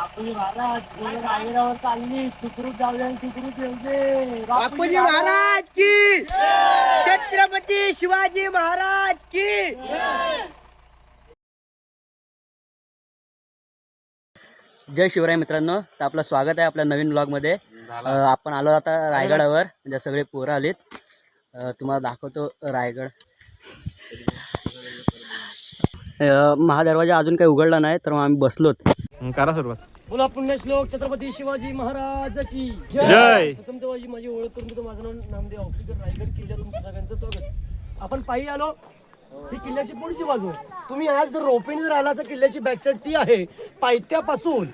बापूजी महाराज चालली. सुखरूप सुखरूप बापूजी की छत्रपती शिवाजी महाराज की. जय शिवराय मित्रांनो. तर आपलं स्वागत आहे आपल्या नवीन ब्लॉगमध्ये अं, आपण आलो आता रायगडावर. म्हणजे सगळे पोरं आलेत. अं, तुम्हाला दाखवतो रायगड. महादरवाजा अजून काही उघडला नाही तर मग आम्ही बसलोत. करा सुरुवात. बोला पुण्यश्लोक छत्रपती शिवाजी महाराज की जय. जी माझी ओळख करून देतो माझं नाव नामदेव औफीकर रायगड किल्ल्यात तुमचं सगळ्यांचं स्वागत. आपण पायी आलो ही किल्ल्याची पुढची बाजू. आहे तुम्ही आज जर रोपेने जर आला तर किल्ल्याची बॅकसाईड ती आहे पायथ्यापासून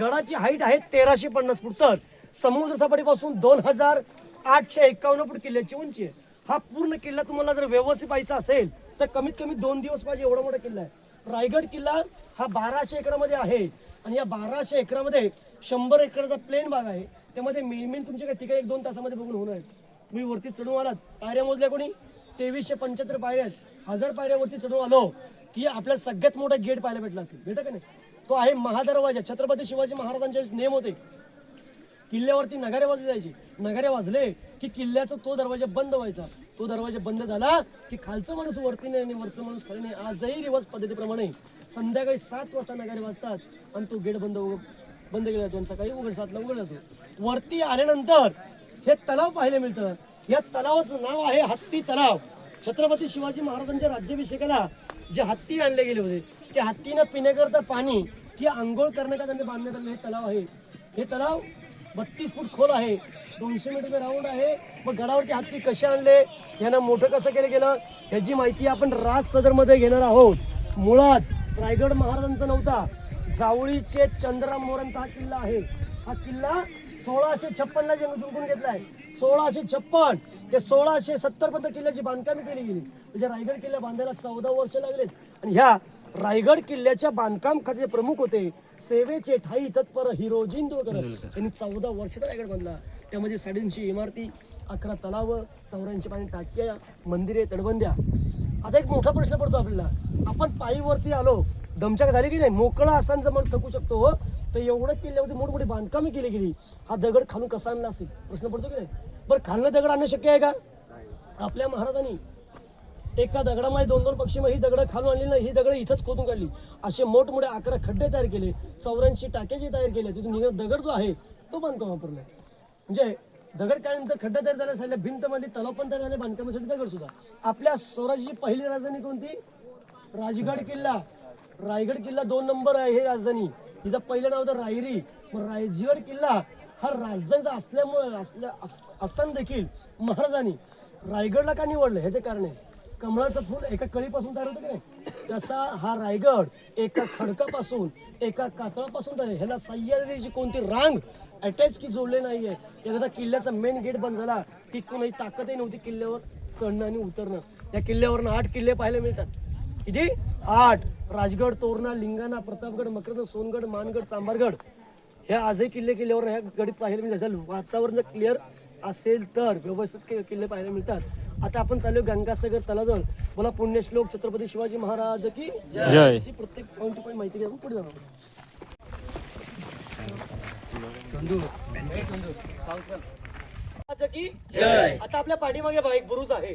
गडाची हाईट आहे तेराशे पन्नास फूट. तर समुद्र सपाटीपासून दोन हजार आठशे एक्कावन्न फूट किल्ल्याची उंची आहे. हा पूर्ण किल्ला तुम्हाला जर व्यवस्थित पाहायचा असेल तर कमीत कमी दोन दिवस पाहिजे एवढा मोठा किल्ला आहे. रायगड किल्ला हा बाराशे एकरामध्ये आहे. आणि या बाराशे एकरामध्ये शंभर एकरचा प्लेन भाग आहे. त्यामध्ये मेन मेन तुमच्या काही ठिकाणी एक दोन तासामध्ये बघून होणार आहे तुम्ही वरती चढून आलात पायऱ्या मोजल्या कोणी? तेवीसशे पंच्याहत्तर पायऱ्या आहेत. हजार पायऱ्यावरती चढून आलो की आपल्याला सगळ्यात मोठा गेट पाहायला भेटला असेल. भेटा का नाही? तो आहे महादरवाजा. छत्रपती शिवाजी महाराजांच्या वेळेस नेम होते. किल्ल्यावरती नगारे वाजले जायचे. नगारे वाजले की किल्ल्याचा तो दरवाजा बंद व्हायचा. तो दरवाजा बंद झाला की खालचं माणूस वरती नाही आणि वरचं माणूस खाली नाही. आजही रिवाज पद्धतीप्रमाणे संध्याकाळी सात वाजता नगारे वाजतात आणि तो गेट बंद बंद केला जातो आणि सकाळी उघड सातला उघड जातो. वरती आल्यानंतर हे तलाव पाहायला मिळतं. या तलावाचं नाव आहे हत्ती तलाव. छत्रपती शिवाजी महाराजांच्या राज्याभिषेकाला जे हत्ती आणले गेले होते त्या हत्तीनं पिण्याकरता पाणी की आंघोळ करण्याकरता त्यांनी बांधण्यात आलेलं हे तलाव आहे. हे तलाव बत्तीस फूट खोल आहे. दोनशे मीटर राऊंड आहे. मग गडावरती हत्ती कसे आणले? यांना मोठं कसं केलं गेलं? ह्याची माहिती आपण राज सदरमध्ये घेणार आहोत. मुळात रायगड महाराजांचा नव्हता. जावळीचे चंद्रराम मोरांचा हा किल्ला आहे. हा किल्ला सोळाशे छप्पन ला ज्यांनी जिंकून घेतलाय. सोळाशे छप्पन. ते सोळाशे सत्तर पर्यंत किल्ल्याची बांधकामी केली गेली. म्हणजे रायगड किल्ला बांधायला चौदा वर्ष लागलेत. आणि ह्या रायगड किल्ल्याच्या बांधकाम खाते प्रमुख होते. सेवेचे ठाई तत्पर हिरोजी इंदुरकर त्यांनी चौदा वर्षात रायगड बांधला. त्यामध्ये साडेतीनशे इमारती अकरा तलाव चौऱ्याऐंशी पाणी टाक्या मंदिरे तटबंद्या. आता एक मोठा प्रश्न पडतो आपल्याला. आपण पायीवरती आलो. दमछाक झाली की नाही? मोकळा असताना मन थकू शकतो हो. तर एवढं किल्ल्यावरती मोठमोठी बांधकामे केली गेली. हा दगड खालून कसा आणला असेल? प्रश्न पडतो की नाही? बरं खालनं दगड आणणं शक्य आहे का? आपल्या महाराजांनी एका दगडामध्ये दोन दोन पक्षी ही दगडं खालून आणली नाही ही दगडं इथंच खोदून काढली. असे मोठमोठे अकरा खड्डे तयार केले चौऱ्याऐंशी टाक्याचे तयार केले तिथून निघत दगड जो आहे तो बांधकाम वापरला. म्हणजे दगड काढल्यानंतर खड्डा तयार झाला झाल्या भिंत मध्ये तलाव पण तयार झाले बांधकामासाठी दगड सुद्धा. आपल्या स्वराज्याची पहिली राजधानी कोणती? राजगड किल्ला. रायगड किल्ला दोन नंबर आहे हे राजधानी. हिचं पहिलं नाव होतं रायरी. मग रायगड किल्ला हा राजधानीचा असल्यामुळे असल्या अस- असताना देखील महाराजांनी रायगडला का निवडलं? ह्याचे कारण आहे. कमळाचं फूल एका कळीपासून तयार होतं की नाही? तसा हा रायगड एका खडकापासून एका कातळापासून तयार ह्याला सह्याद्रीची कोणती रांग अटॅच की जोडले नाहीये. एखादा किल्ल्याचा मेन गेट बंद झाला की कोणाची ताकदही नव्हती किल्ल्यावर चढणं आणि उतरणं. या किल्ल्यावरनं आठ किल्ले पाहायला मिळतात. किती? आठ. राजगड तोरणा लिंगाणा प्रतापगड मकरंद सोनगड मानगड चांभारगड ह्या आजही किल्ले किल्ल्यावर ह्या गडीत पाहायला मिळतात. वातावरण जर क्लिअर असेल तर व्यवस्थित कि- किल्ले पाहायला मिळतात. आता आपण चालू गंगासागर तलाजवळ. बोला पुण्यश्लोक छत्रपती शिवाजी महाराज की जय. अशी प्रत्येक पॉईंट टू पॉईंट माहिती घेऊन पुढे जाणार आता आपल्या पाठीमागे बघा एक बुरुज आहे.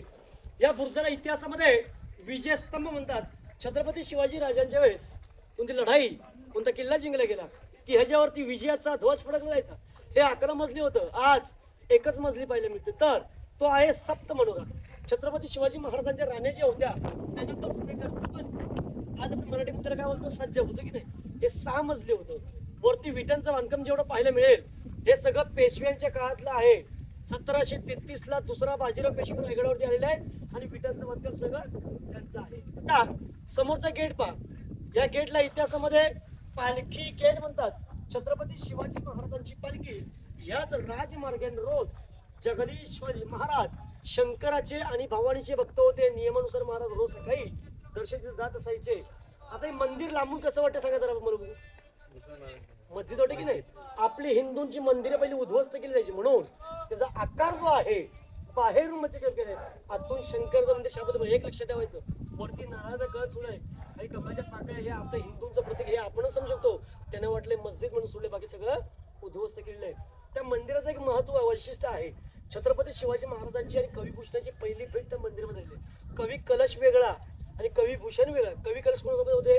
या बुरुजाला इतिहासामध्ये विजयस्तंभ म्हणतात. छत्रपती शिवाजी राजांच्या वेळेस कोणती लढाई कोणता किल्ला जिंकला गेला की ह्याच्यावरती विजयाचा ध्वज फडकला जायचा? हे अकरा मजली होतं. आज एकच मजली पाहायला मिळते. तर तो आहे सप्त मनोरा छत्रपती शिवाजी महाराजांच्या राण्या ज्या होत्या त्यांना बसण्याकरता पण आज आपण मराठी मित्र काय बोलतो सज्ज होतो की नाही हे सहा मजले होतं. वरती विटांचं बांधकाम जेवढं पाहायला मिळेल हे सगळं पेशव्यांच्या काळातलं आहे. सतराशे तेहतीस ला दुसरा बाजीराव पेशवे रायगडावरती आलेला आहे आणि विटांचं बांधकाम सगळं त्यांचं आहे. आता समोरचा गेट पहा. या गेटला इतिहासामध्ये पालखी गेट म्हणतात. छत्रपती शिवाजी महाराजांची पालखी याच राजमार्गाने रोज जगदीश्वरी महाराज शंकराचे आणि भवानीचे भक्त होते नियमानुसार महाराज रोज सकाळी दर्शन जात असायचे. आता हे मंदिर लांबून कसं वाटतं सांगा जरा मला मस्जिद वाटते की नाही? आपली हिंदूंची मंदिरं पहिली उद्ध्वस्त केली जायची म्हणून. त्याचा आकार जो आहे बाहेरून म्हणजे काय केलंय? आतून शंकर मंदिर म्हणजे शाबद एक लक्षात ठेवायचं. वरती नारळाचा कळ सोडाय आहे. काही कमळाच्या पाकळ्या हे आपलं हिंदूंचं प्रतीक हे आपणच समजू शकतो. त्यांना वाटले मस्जिद म्हणून सोडले बाकी सगळं उद्ध्वस्त केलेलं आहे त्या मंदिराचं एक महत्त्व वैशिष्ट्य आहे. छत्रपती शिवाजी महाराजांची आणि कविभूषणाची पहिली भेट त्या मंदिरामध्ये झाली. कवी कलश वेगळा आणि कविभूषण वेगळा. कवी कलश कोणासोबत होते?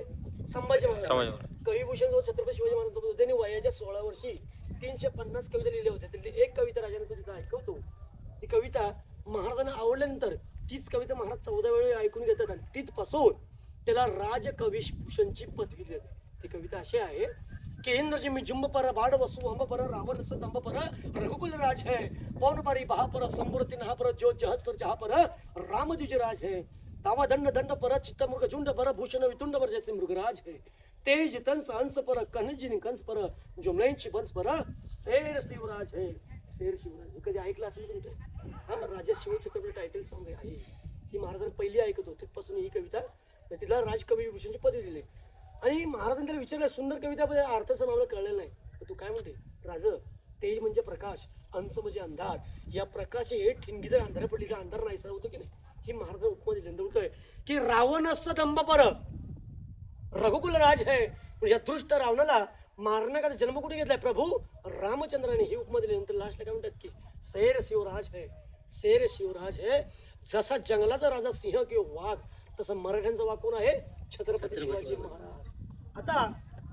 संभाजी महाराज. कविभूषण जो छत्रपती शिवाजी महाराजांसोबत होते आणि वयाच्या सोळा वर्षी तीनशे पन्नास कविता लिहिल्या होत्या त्यातली एक कविता राजाने तुझी ऐकवतो. ती कविता महाराजांना आवडल्यानंतर तीच कविता महाराज चौदा वेळी ऐकून घेतात आणि तिथपासून त्याला राजकवी भूषणची पदवी देते ती कविता अशी आहे कि इंद्र मी जुंब बाड वसु अंब पर रावण पर रघुकुल राज है। पौन परी बहा पर पर जो जहस तर राम द्विज राज है। तावा दंड दंड पर चित्त मृग झुंड पर भूषण वितुंड पर जैसे मृगराज है। तेज तंस हंस पर कनजिन कंस पर जुमलेंच बंस पर शेर शिवराज है। शेर शिवराज कधी ऐकलं असेल तुमचं? हा राजा शिव छत्रपती टायटल सॉंग आहे. ही महाराजांनी पहिली ऐकत होते तिथपासून ही कविता म्हणजे तिला राजकवी विभूषणची पदवी दिली. आणि महाराजांनी त्याला विचारलं सुंदर कविता अर्थ आम्हाला कळलेला नाही. तू काय म्हणते? राज तेज म्हणजे प्रकाश अंश म्हणजे अंधार. या प्रकाश हे ठिणगी जर अंधार पडली तर अंधार नाहीसा होतो की नाही? ही महाराज उपमा दिली. नंतर म्हणतोय की रावण असं दंब पर. रघुकुल राज है. म्हणजे या दृष्ट रावणाला मारण्याचा जन्म कुठे घेतलाय? प्रभू रामचंद्राने ही उपमा दिल्यानंतर लास्टला काय म्हणतात की शेर शिवराज है. शेर शिवराज है. जसा जंगलाचा राजा सिंह किंवा वाघ तसं मराठ्यांचा वाघ कोण आहे? छत्रपती शिवाजी महाराज. आता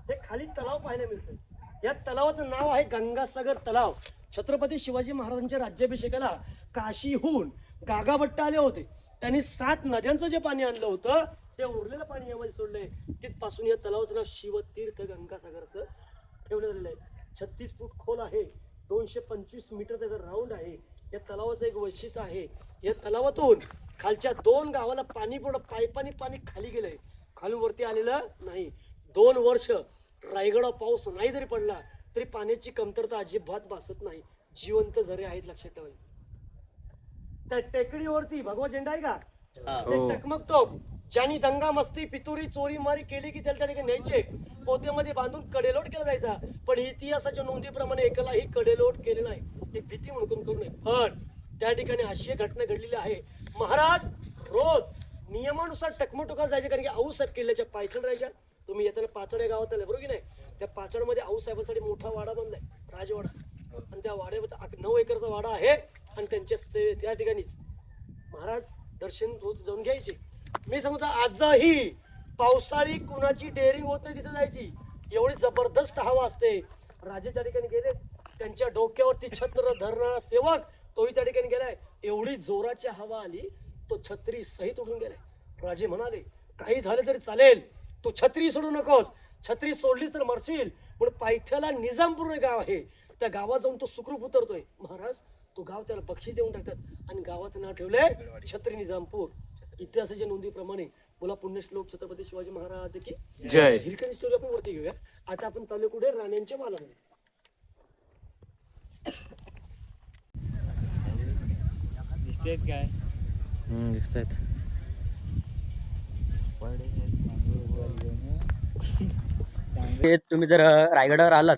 हे खाली तलाव पाहायला मिळतं या तलावाचं नाव आहे गंगासागर तलाव. छत्रपती शिवाजी महाराजांच्या राज्याभिषेकाला काशीहून गागाभट्ट आले होते. त्यांनी सात नद्यांचं जे पाणी आणलं होतं ते उरलेलं पाणी यामध्ये सोडलंय. तिथपासून या तलावाचं नाव शिवतीर्थ गंगासागर असं ठेवलं झालेलं आहे. छत्तीस फूट खोल आहे. दोनशे पंचवीस मीटर त्याचा राऊंड आहे. या तलावाचं एक वैशिष्ट्य आहे. या तलावातून खालच्या दोन गावाला पाणी पुढं पायपानी पाणी खाली गेलंय. खालून वरती आलेलं नाही. दोन वर्ष रायगडा पाऊस नाही जरी पडला तरी पाण्याची कमतरता अजिबात भासत नाही. जिवंत झरे आहेत लक्षात ठेवायचं त्या टेकडीवरती भगवा झेंडा आहे का? ते टकमक टोक ज्यांनी दंगा मस्ती पितुरी चोरी मारी केली की त्याला त्या ठिकाणी न्यायचे. पोत्यामध्ये बांधून कडेलोट केला जायचा. पण इतिहासाच्या नोंदीप्रमाणे एकालाही कडेलोट केले नाही. एक भीती म्हणून करू नये. पण त्या ठिकाणी अशी एक घटना घडलेली आहे. महाराज रोज नियमानुसार टकमटोका जायचे. कारण की आऊसाहेब किल्ल्याच्या पायथन राहायच्या. तुम्ही येताना पाचड्या गावात आले बरोबर की नाही? त्या पाचडमध्ये आऊसाहेबांसाठी मोठा वाडा बनलाय राजवाडा. आणि त्या वाड्यामध्ये नऊ एकरचा वाडा आहे आणि त्यांच्या से त्या ठिकाणीच. महाराज दर्शन रोज जाऊन घ्यायचे. मी सांगतो आजही पावसाळी कुणाची डेअरिंग होत नाही तिथे जायची. एवढी जबरदस्त हवा असते. राजे त्या ठिकाणी गेले त्यांच्या डोक्यावरती छत्र धरणारा सेवक तोही त्या ठिकाणी गेलाय. एवढी जोराची हवा आली तो छत्री सहित उडून गेलाय. राजे म्हणाले काही झालं तरी चालेल. तू छत्री सोडू नकोस. छत्री सोडलीस तर मरशील. पण पायथ्याला निजामपूर हे गाव आहे. त्या गावात जाऊन तो सुखरूप उतरतोय. महाराज तो गाव त्याला बक्षीस देऊन टाकतात. आणि गावाचं नाव ठेवलंय छत्री निजामपूर. इतिहासाच्या नोंदीप्रमाणे बोला पुण्यश्लोक छत्रपती शिवाजी महाराज की जय. हिरकणी स्टोरी आपण वरती घेऊया आता आपण चालू कुठे? राण्यांच्या मालामध्ये दिसतेत काय? दिसत ते तुम्ही जर रायगडावर आलात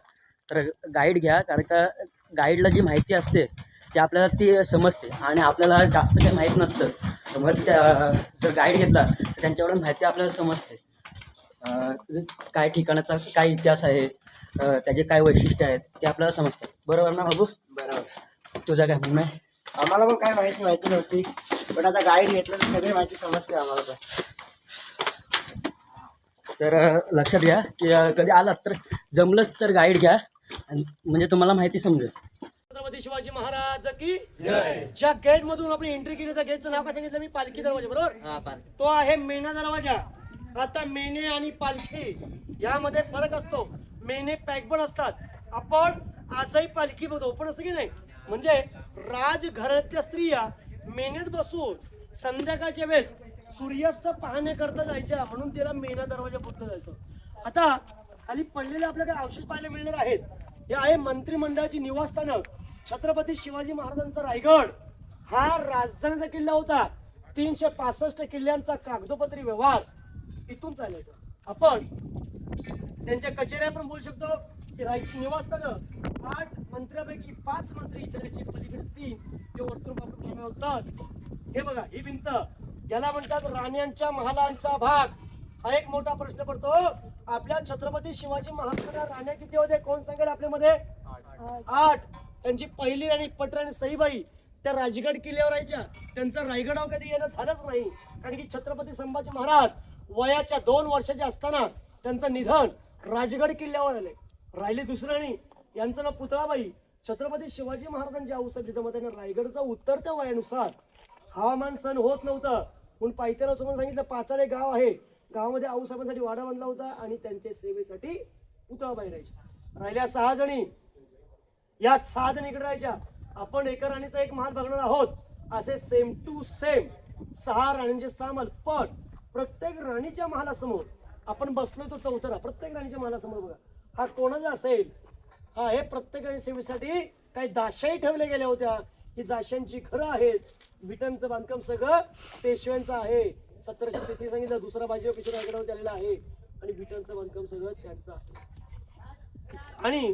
तर गाईड घ्या कारण का गाईडला जी माहिती असते ती आपल्याला ती समजते. आणि आपल्याला जास्त काही माहीत नसतं. मग त्या जर गाईड घेतला तर त्यांच्याकडून माहिती आपल्याला समजते. काय ठिकाणाचा काय इतिहास आहे त्याचे काय वैशिष्ट्य आहेत ते आपल्याला समजतात बरोबर ना बाबू? बरोबर. तुझं काय म्हणणं आहे? आम्हाला पण काय माहिती माहिती नव्हती पण आता गाईड घेतलं तर सगळी माहिती समजते आम्हाला पण. तर लक्षात घ्या की कधी आलात तर जमलंच तर गाईड घ्या. आणि म्हणजे तुम्हाला माहिती समजेल. छत्रपती शिवाजी महाराज की ज्या. गेट मधून आपण एंट्री केली त्या गेटचं नाव काय सांगितलं? मी पालखी दरवाजा बरोबर? तो आहे मेना दरवाजा. आता मेने आणि पालखी यामध्ये फरक असतो. मेने पॅकबन असतात. आपण आजही पालखी बघतो. पण असं की नाही म्हणजे राजघरातल्या स्त्रिया मेनेत बसून संध्याकाळच्या वेळेस सूर्यास्त पाहण्याकरता जायच्या म्हणून त्याला मेना दरवाजा बोललं जायचं. आता खाली पडलेले आपल्याला काही अवशेष पाहायला मिळणार आहेत. हे आहे मंत्रिमंडळाची निवासस्थानं. छत्रपती शिवाजी महाराजांचा रायगड. हा राजधानीचा किल्ला होता. तीनशे पासष्ट किल्ल्यांचा कागदोपत्री व्यवहार इथून चालायचा. आपण त्यांच्या कचेऱ्या पण बोलू शकतो की राय निवासस्थानं. आठ मंत्र्यापैकी पाच मंत्री इतरांचे पलीकडे तीन. ते वर्तुळ होतात. हे बघा ही भिंत. ज्याला म्हणतात राण्यांच्या महालांचा भाग. हा एक मोठा प्रश्न पडतो. आपल्या छत्रपती शिवाजी महाराजांना राण्या किती होते? कोण सांगेल आपल्यामध्ये? आठ. त्यांची पहिली राणी पटराणी सईबाई त्या राजगड किल्ल्यावर राहायच्या. त्यांचं रायगडावर कधी येणं झालंच नाही. कारण की छत्रपती संभाजी महाराज वयाच्या दोन वर्षाचे असताना त्यांचं निधन राजगड किल्ल्यावर आले राहिले दुसऱ्यानी यांचं नाव पुतळाबाई. छत्रपती शिवाजी महाराजांची औषध जिथं त्यांना रायगडचा उतरत्या वयानुसार हवामान सण होत नव्हतं. म्हणून पायथ्याला समोर सांगितलं पाचाळे गाव आहे. गावामध्ये आऊसाहेबांसाठी वाडा बांधला होता आणि त्यांच्या सेवेसाठी पुतळाबाई राहायची राहिल्या सहा जणी. यात सहा जण इकडे राहायच्या. आपण एका राणीचा एक महाल बघणार आहोत. असे सेम टू सेम सहा राणींचे सहा महाल पण प्रत्येक राणीच्या महालासमोर आपण बसलोय तो चौथरा. प्रत्येक राणीच्या महालासमोर बघा. हा कोणाचा असेल? हा हे प्रत्येक राणी सेवेसाठी काही दाशाही ठेवल्या गेल्या होत्या. ही दाशांची घरं आहेत. विटांचं बांधकाम सगळं पेशव्यांचं आहे. सतराशे तेहतीस सांगितलं दुसरा बाजी किशोर रायगडावर आलेला आहे. आणि विटांचं बांधकाम सगळं त्यांचं आहे. आणि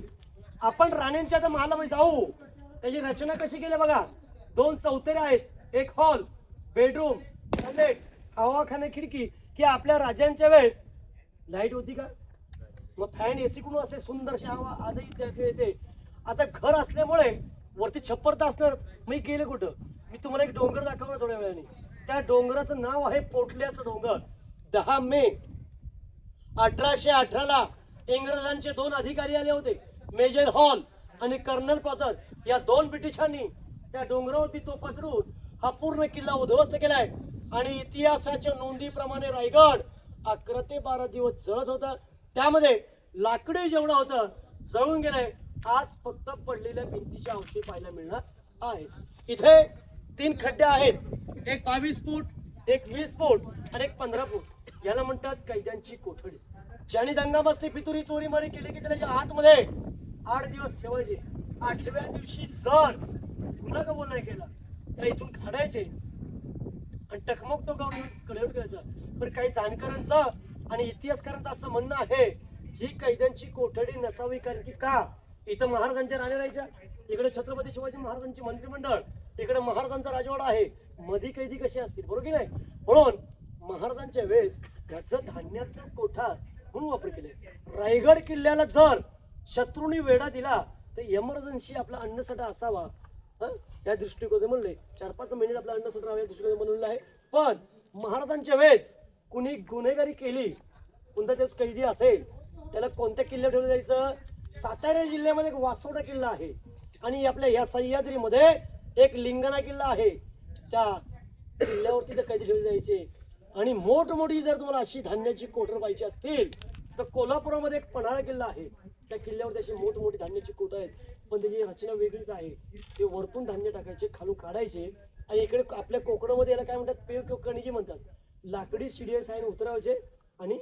आपण राण्यांच्या आता महालामध्ये जाऊ. त्याची रचना कशी केली बघा. दोन चौथेरे आहेत. एक हॉल बेडरूम टॉयलेट हवाखाना खिडकी. की आपल्या राजांच्या वेळेस लाइट होती का? मग फॅन एसी कुठून असे सुंदरशी हवा आजही येते. आता घर असल्यामुळे वरती छप्पर तर असणार मी गेले कुठं? मी तुम्हाला एक डोंगर दाखवणार थोड्या वेळाने. त्या डोंगराचं नाव आहे पोटल्याचं डोंगर. दहा मे अठराशे अठराला इंग्रजांचे दोन अधिकारी आले होते मेजर हॉल आणि कर्नल पॉथर. या दोन ब्रिटिशांनी त्या डोंगरावरती तो पचरून हा पूर्ण किल्ला उद्ध्वस्त केलाय. आणि इतिहासाच्या नोंदीप्रमाणे रायगड अकरा ते बारा दिवस जळत होता. त्यामध्ये लाकडी जेवढं होतं जळून गेलंय. आज फक्त पडलेल्या भिंतीच्या अवशेष पाहायला मिळणार आहे. इथे तीन खड्डे आहेत. एक बावीस फूट एक वीस फूट आणि एक पंधरा फूट. याला म्हणतात कैद्यांची कोठडी. ज्यांनी दंगामस्ती फितुरी चोरी मारी केली की त्याच्या आतमध्ये आठ दिवस ठेवायचे. आठव्या दिवशी जर पुन्हा कबूल नाही केला तर इथून काढायचे. आणि टकमक तो गावून कडेवर घ्यायचा. पण काही जाणकारांचं आणि इतिहासकारांचं असं म्हणणं आहे ही कैद्यांची कोठडी नसावी कारण की का? इथं महाराजांच्या राण्या राहायच्या. इकडे छत्रपती शिवाजी महाराजांची मंत्रिमंडळ. तिकडे महाराजांचा राजवाडा आहे. मधी कैदी कशी असतील? बरोबर की नाही? म्हणून महाराजांच्या वेळेस याचं धान्याचं कोठार म्हणून वापर केले. रायगड किल्ल्याला जर शत्रूंनी वेढा दिला तर एमर्जन्सी आपला अन्नसाठा असावा. हं? या दृष्टिकोन म्हणले. चार पाच महिने आपला अन्नसाठा या दृष्टिकोन बनवलेला आहे. पण महाराजांच्या वेळेस कुणी गुन्हेगारी केली कोणता दिवस कैदी असेल त्याला कोणत्या किल्ल्यावर ठेवलं जायचं? सातारा जिल्ह्यामध्ये एक वासोडा किल्ला आहे. आणि आपल्या या सह्याद्रीमध्ये एक लिंगाणा किल्ला आहे. त्या किल्ल्यावरती तर कैदी ठेवले जायचे. आणि मोठमोठी जर तुम्हाला अशी धान्याची कोटर पाहिजे असतील तर कोल्हापुरामध्ये एक पन्हाळा किल्ला आहे. त्या किल्ल्यावरती अशी मोठमोठी धान्याची कोटर आहेत पण त्याची रचना वेगळीच आहे. ते वरतून धान्य टाकायचे खालून काढायचे आणि इकडे आपल्या कोकणामध्ये याला काय म्हणतात पेव किंवा कणगी म्हणतात. लाकडी शिडी साईन उतरवायचे आणि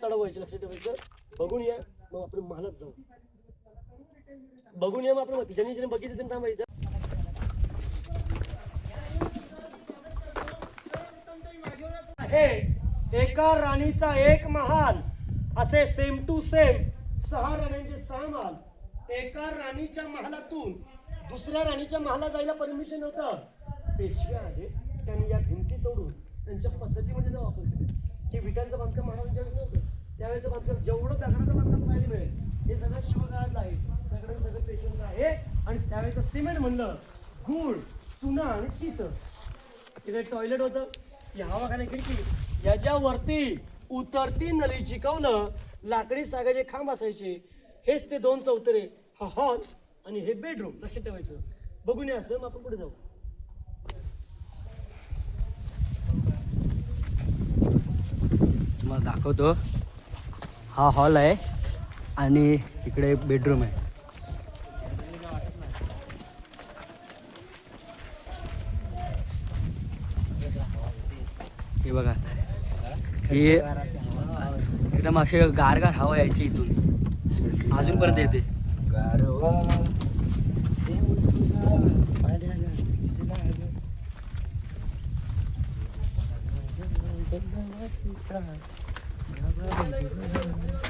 चढवायचे. लक्षात ठेवायचं. बघून या. मग आपण महालात जाऊ. बघून या मग आपण. ज्यांनी ज्यांनी बघितलं त्यांना माहिती हे एका राणीचा एक महाल असे सेम टू सेम सहा राण्यांचे सहा महाल. एका राणीच्या महालातून दुसऱ्या राणीच्या महाला जायला परमिशन होतं पेशव्या आहे त्यांनी या भिंती तोडून त्यांच्या पद्धतीमध्ये जो वापरले की विटांचं बांधकाम महाराजांच्या वेळेस नव्हतं. त्यावेळेचं बांधकाम जेवढं दगडाचं बांधकाम पाहायला मिळेल हे सगळं शिवकाळातलं आहे. दगडाचं सगळं पेशव्यांचं आहे. आणि त्यावेळेचं सिमेंट म्हणलं गुळ चुना आणि शिस. तिथे टॉयलेट होतं. या हवाखाना खिडकी. याच्यावरती उतरती नळी चिकवणं लाकडी सागाचे खांब असायचे. हेच ते दोन चौतरे. हा हॉल आणि हे बेडरूम. लक्षात ठेवायचं. बघून या असं मग आपण पुढे जाऊ. तुम्हाला दाखवतो. हा हॉल आहे आणि इकडे बेडरूम आहे. एकदम असे गार हवा यायची इथून अजून पर्यंत येते Thank you.